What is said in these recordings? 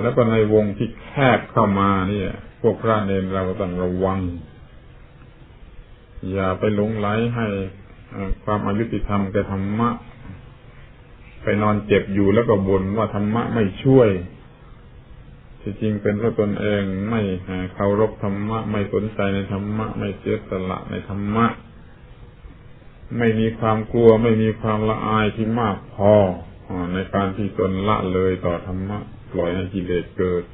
แล้วก็ในวงที่แคบเข้ามาเนี่ย พวกพระเนรเราต้องระวัง อย่าไปหลงไหลให้ความอายุติธรรมแก่ธรรมะ ไปนอนเจ็บอยู่แล้วก็บ่นว่าธรรมะไม่ช่วยที่จริงเป็นเพราะตนเองไม่เคารพธรรมะ ไม่สนใจในธรรมะ ไม่เสียสละในธรรมะ ไม่มีความกลัวไม่มีความละอายที่มากพอในการที่ตนละเลยต่อธรรมะปล่อยให้กิเลสเกิด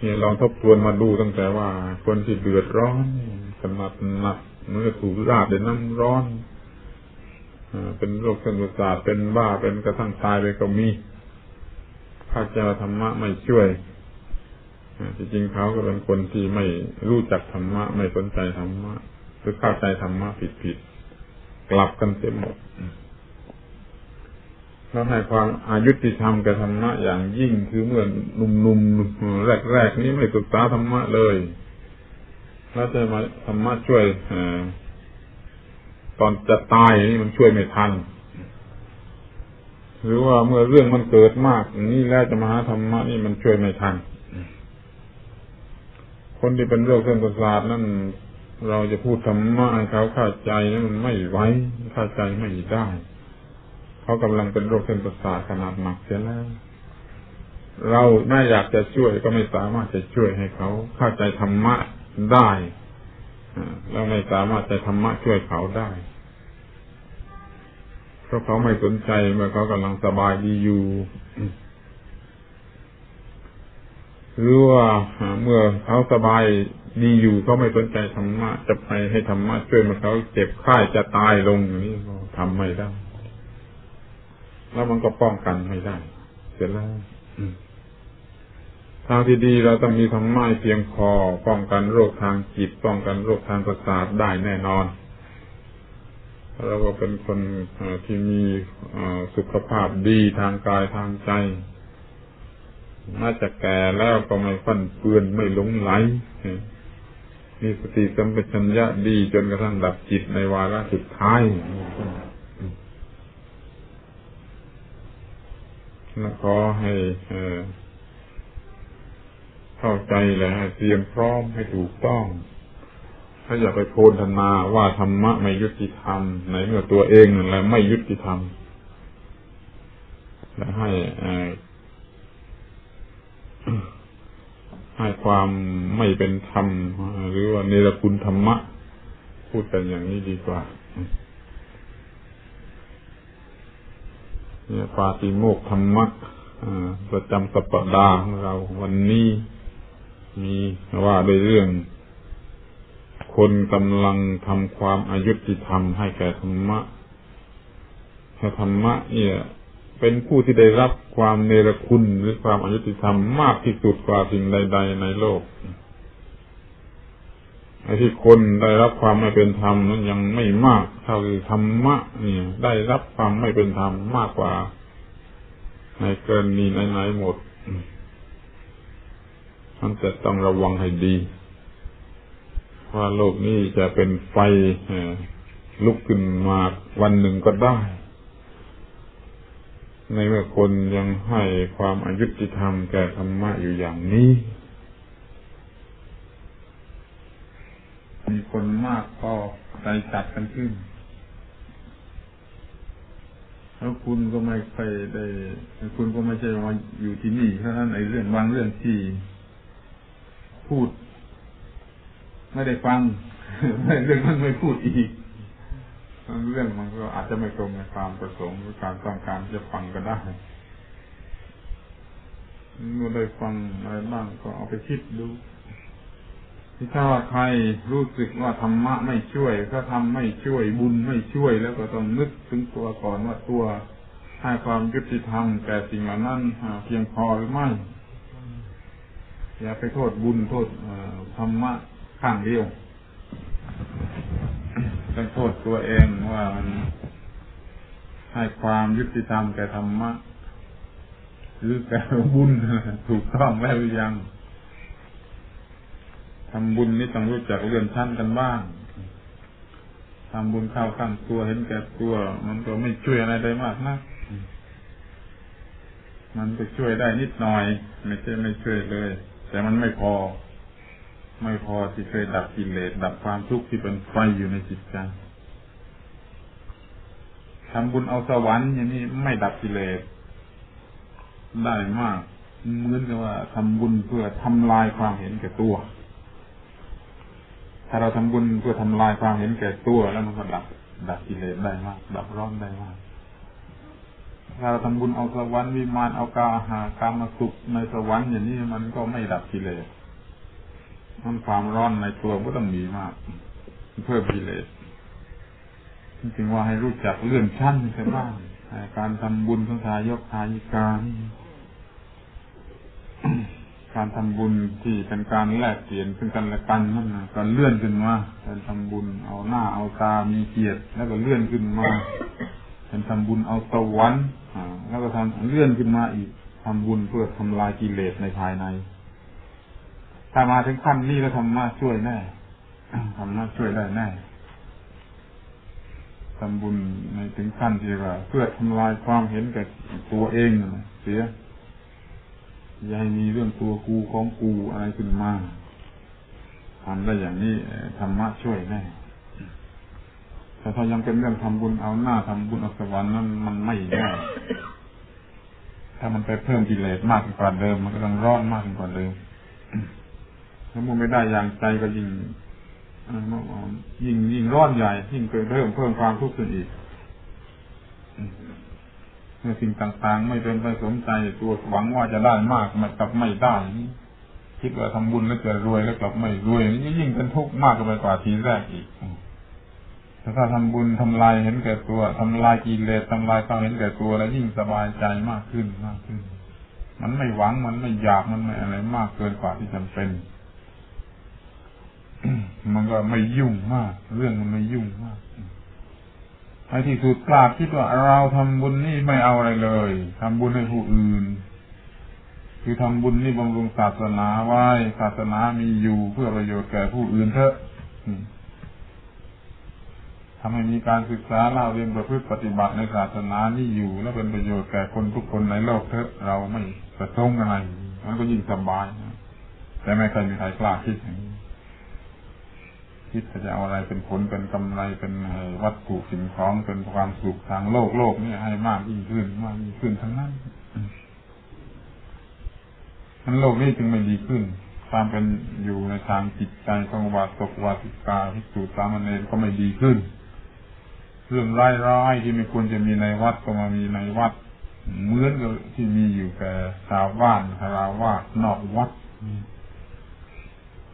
เนี่ยลองทบทวนมาดูตั้งแต่ว่า คนที่เดือดร้อนขนาดหนักเมื่อถูกราดด้วยน้ำร้อนเป็นโรคเส้นประสาทเป็นบ้าเป็นกระทั่งตายไปก็มีพระเจ้าธรรมะไม่ช่วย ที่จริงเขาก็เป็นคนที่ไม่รู้จักธรรมะ ไม่สนใจธรรมะหรือเข้าใจธรรมะผิดๆกลับกันเสียหมดแล้วให้ความอายุติธรรมกับธรรมะอย่างยิ่งคือเมื่อหนุ่มๆแรกๆนี้ไม่ศึกษาธรรมะเลยแล้วจะมาธรรมะช่วยตอนจะตายนี่มันช่วยไม่ทัน หรือว่าเมื่อเรื่องมันเกิดมาก นี้แล้วจะมาหาธรรมะนี่มันช่วยไม่ทัน คนที่เป็นโรคเส้นประสาทนั่นเราจะพูดธรรมะให้เขาเข้าใจนั้นมันไม่ไหวเข้าใจไม่ได้เขากำลังเป็นโรคเส้นประสาทขนาดหนักเสียแล้วเราไม่อยากจะช่วยก็ไม่สามารถจะช่วยให้เขาเข้าใจธรรมะได้แล้วไม่สามารถจะธรรมะช่วยเขาได้เพราะเขาไม่สนใจเมื่อเขากำลังสบายดีอยู่ หรือว่าเมื่อเขาสบายดีอยู่เขาไม่สนใจธรรมะจะไปให้ธรรมะช่วยมาเขาเจ็บไข้จะตายลงอย่างนี้ก็ทำไม่ได้ แล้วมันก็ป้องกันไม่ได้ เสร็จแล้วทางที่ดีเราต้องมีธรรมะเพียงพอป้องกันโรคทางจิตป้องกันโรคทางประสาทได้แน่นอนเราก็เป็นคนที่มีสุขภาพดีทางกายทางใจ น่าจะแก่แล้วก็ไม่ฟันเฟือนไม่หลงไหลมีสติสัมปชัญญะดีจนกระทั่งดับจิตในวาระสุดท้ายแล้วขอให้เข้าใจและเตรียมพร้อมให้ถูกต้อง ถ้าอย่าไปโพลธนาว่าธรรมะไม่ยุติธรรมในเมื่อตัวเองนั่นแหละไม่ยุติธรรมและให้ ให้ความไม่เป็นธรรม หรือว่าเนรคุณธรรมะ พูดกันอย่างนี้ดีกว่าเนี่ยปาติโมกธรรมะประจำสัปดาห์ของเรา วันนี้มีว่าโดยเรื่อง คนกำลังทำความอายุติธรรมให้แก่ธรรมะให้ธรรมะเนี่ย เป็นผู้ที่ได้รับความเนรคุณหรือความอายุติธรรมมากที่สุดกว่าสิ่งใด ๆ ในโลกไอ้ที่คนได้รับความไม่เป็นธรรมนั้นยังไม่มาก เท่าธรรมะเนี่ย ได้รับความไม่เป็นธรรมมากกว่า ในกรณีไหนๆหมดมันจะต้องระวังให้ดี ว่าโลกนี้จะเป็นไฟลุกขึ้นมาวันหนึ่งก็ได้ ในเมื่อคนยังให้ความอายุติธรรมแก่ธรรมะอยู่อย่างนี้ มีคนมากพอใจจัดกันขึ้น แล้วคุณก็ไม่เคยได้คุณก็ไม่ใช่มาอยู่ที่นี่เพราะนั้นไอ้เรื่องบางเรื่องที่ พูด ไม่ได้ฟัง เรื่องนั้นไม่พูดอีก เรื่องมันก็อาจจะไม่ตรงในความประสงค์หรือการต้องการจะฟังก็ได้เมื่อได้ฟังอะไรบ้างก็เอาไปคิดดูที่ถ้าใครรู้สึกว่าธรรมะไม่ช่วย ก็ทำไม่ช่วยบุญไม่ช่วย แล้วก็ต้องนึกถึงตัวก่อนว่าตัวให้ความยุติธรรมแก่สิ่งเหล่านั้นเพียงพอหรือไม่อย่าไปโทษบุญโทษธรรมะข้างเดียว ต้องโทษตัวเองว่ามันให้ความยุติธรรมแก่ธรรมะหรือแก่บุญถูกต้องแล้วหรือยังทำบุญนี่ต้องรู้จักเลื่อนชั้นกันบ้างททำบุญเข้าข้างตัวเห็นแก่ตัว มันก็ไม่ช่วยอะไรได้มากนะมันก็ช่วยได้นิดหน่อย ไม่ใช่ไม่ช่วยเลย แต่มันไม่พอ ไม่พอที่เคยดับกิเลสดับความทุกข์ที่เป็นไฟอยู่ในจิตใจทำบุญเอาสวรรค์อย่างนี้ไม่ดับกิเลสได้มากเหมือนกับว่าทำบุญเพื่อทำลายความเห็นแก่ตัว ถ้าเราทำบุญเพื่อทำลายความเห็นแก่ตัวแล้วมันก็ดับดับกิเลสได้มาก ดับร้อนได้มากถ้าเราทำบุญเอาสวรรค์วิมานเอากาหากามาสุขในสวรรค์อย่างนี้มันก็ไม่ดับกิเลส มันความร้อนในตัวก็ต้องมีมาก เพิ่มกิเลสจริงๆว่าให้รู้จักเลื่อนชั้นใช่บ้างการทำบุญของทายกทายิการการทำบุญที่เป็นการแลกเปลี่ยนซึ่งกันและกันนั่นนะการเลื่อนขึ้นมาเป็นทำบุญเอาหน้าเอาตามีเกียรติแล้วก็เลื่อนขึ้นมาเป็นทำบุญเอาสวรรค์แล้วก็ทำเลื่อนขึ้นมาอีกทำบุญเพื่อทำลายกิเลสในภายใน ถ้ามาถึงขั้นนี้แล้วธรรมะช่วยแน่ธรรมะช่วยได้แน่ทำบุญในถึงขั้นที่ว่า เพื่อทำลายความเห็นแก่ตัวเองเสียอย่าให้มีเรื่องตัวกูของกูอะไรขึ้นมาทำได้อย่างนี้ธรรมะช่วยแน่แต่ถ้ายังเป็นเรื่องทำบุญเอาหน้าทำบุญเอาสวรรค์นั้นมันไม่ได้ถ้ามันไปเพิ่มกิเลสมากกว่าเดิม มันก็ต้องร้อนมากกว่าเดิม ถ้ามันไม่ได้อย่างใจก็ยิ่งยิ่งยิ่งร้อนใหญ่ ยิ่งเพิ่มเพิ่มความทุกข์ขึ้นอีกเมื่อสิ่งต่างๆ ไม่เป็นไปสมใจตัวหวังว่าจะได้มากมันกลับไม่ได้คิดว่าทำบุญแล้วจะรวยแล้วกลับไม่รวยนี่ยิ่งเป็นทุกข์มากไปกว่าทีแรกอีกแต่ถ้าทำบุญทำลายเห็นแก่ตัวทำลายกิเลสทำลายความเห็นแก่ตัวแล้วยิ่งสบายใจมากขึ้นมากขึ้น มันไม่หวังมันไม่อยากมันไม่อะไรมากเกินกว่าที่จำเป็น มันก็ไม่ยุ่งมาก เรื่องมันไม่ยุ่งมากในที่สุดกลาดคิดว่าเราทำบุญนี่ไม่เอาอะไรเลยทำบุญให้ผู้อื่น คือทำบุญนี่บำรุงศาสนาไว้ศาสนามีอยู่เพื่อประโยชน์แก่ผู้อื่นเถอะทำให้มีการศึกษาเล่าเรียนประพฤติปฏิบัติในศาสนานี่อยู่ และเป็นประโยชน์แก่คนทุกคนในโลกเถอะเราไม่ประสงค์อะไรมันก็ยิ่งสบายแต่ไม่เคยมีใครกล้าคิดอย่างนี้ คิดจะเอาอะไรเป็นผลเป็นกำไรเป็นวัตถุสิ่งของเป็นความสุขทางโลกโลกนี่ให้มากยิ่งขึ้นมากยิ่งขึ้นทั้งนั้นทั้นโลกนี้จึงไม่ดีขึ้น ความเป็นอยู่ในทางจิตใจของวาสกวาสิกาพิสูจสามเณรก็ไม่ดีขึ้น เรื่องร้ายๆที่ไม่ควรจะมีในวัดก็มามีในวัด เหมือนกับที่มีอยู่แก่ชาวบ้านคาราวาสนอกวัด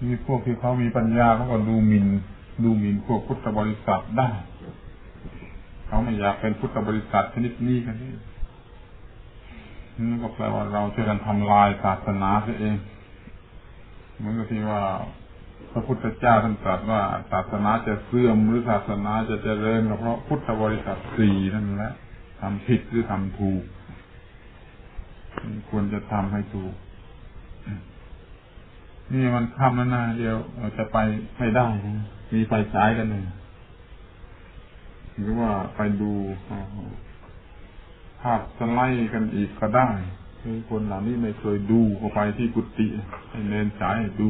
มีพวกที่เขามีปัญญาเขาก็ดูหมินดูหมินพวกพุทธบริษัทได้ เขาไม่อยากเป็นพุทธบริษัทชนิดนี้กันนี่นั่นก็แปลว่าเราช่วยกันทำลายศาสนาเสียเองเหมือนกับที่ว่า พระพุทธเจ้าท่านตรัสว่าศาสนาจะเสื่อมหรือศาสนาจะเจริญก็เพราะพุทธบริษัทสี่นั่นแหละทำผิดหรือทำถูก ควรจะทำให้ถูก นี่มันค่ำแล้วนะเดียวจะไปไม่ได้นะมีไฟฉายกันหนึ่งหรือว่าไปดูภาพสไลด์กันอีกก็ได้คือคนเหล่านี้ไม่เคยดูเข้าไปที่กุฏิให้เน้นฉายดู